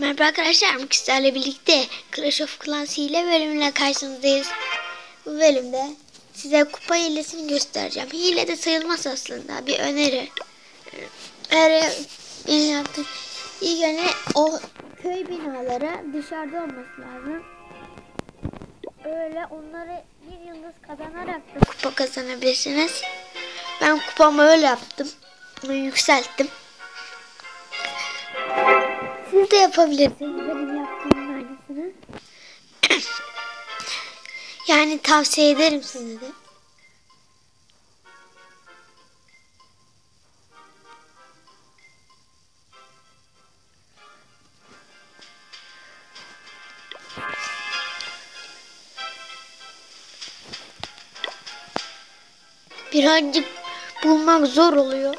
Merhaba arkadaşlar, Müksel'le birlikte Clash of Clans hile bölümüyle karşınızdayız. Bu bölümde size kupa hilesini göstereceğim. Hile de sayılmaz aslında, bir öneri. Eğer benim yaptığım ilk önce o köy binaları dışarıda olması lazım. Öyle onları bir yıldız kazanarak da kupa kazanabilirsiniz. Ben kupamı öyle yaptım. Yükselttim. Siz de yapabilirsiniz benim yaptığımın aynısını. yani tavsiye ederim size de. Birazcık bulmak zor oluyor.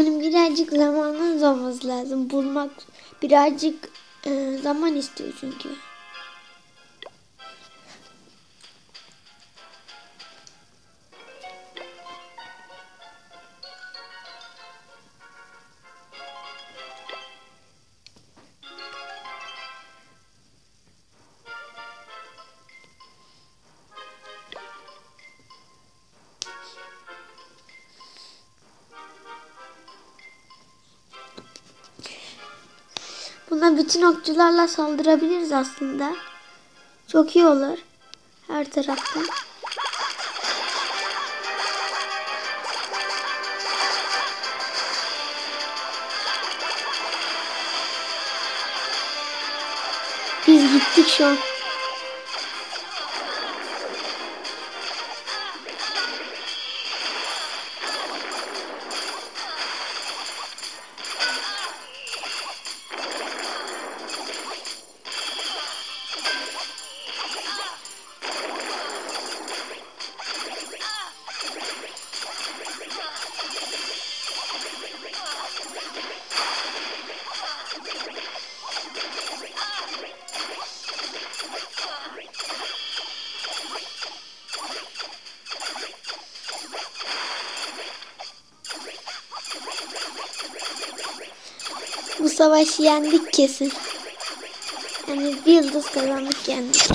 Hani birazcık zamanınız olması lazım. Bulmak birazcık e, zaman istiyor çünkü. Buna bütün okçularla saldırabiliriz aslında. Çok iyi olur. Her taraftan. Biz gittik şu an. Savaşı yendik kesin. Yani bir yıldız kazandık yendik.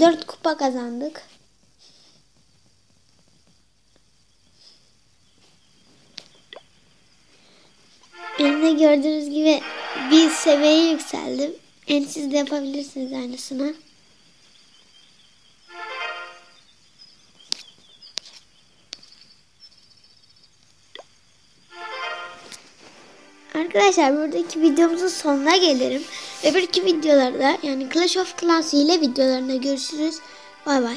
Dört kupa kazandık. Elimde gördüğünüz gibi bir seviyeye yükseldim. En siz de yapabilirsiniz aynısını. Arkadaşlar buradaki videomuzun sonuna gelirim. Öbürki videolarda yani Clash of Clans ile videolarında görüşürüz. Bay bay.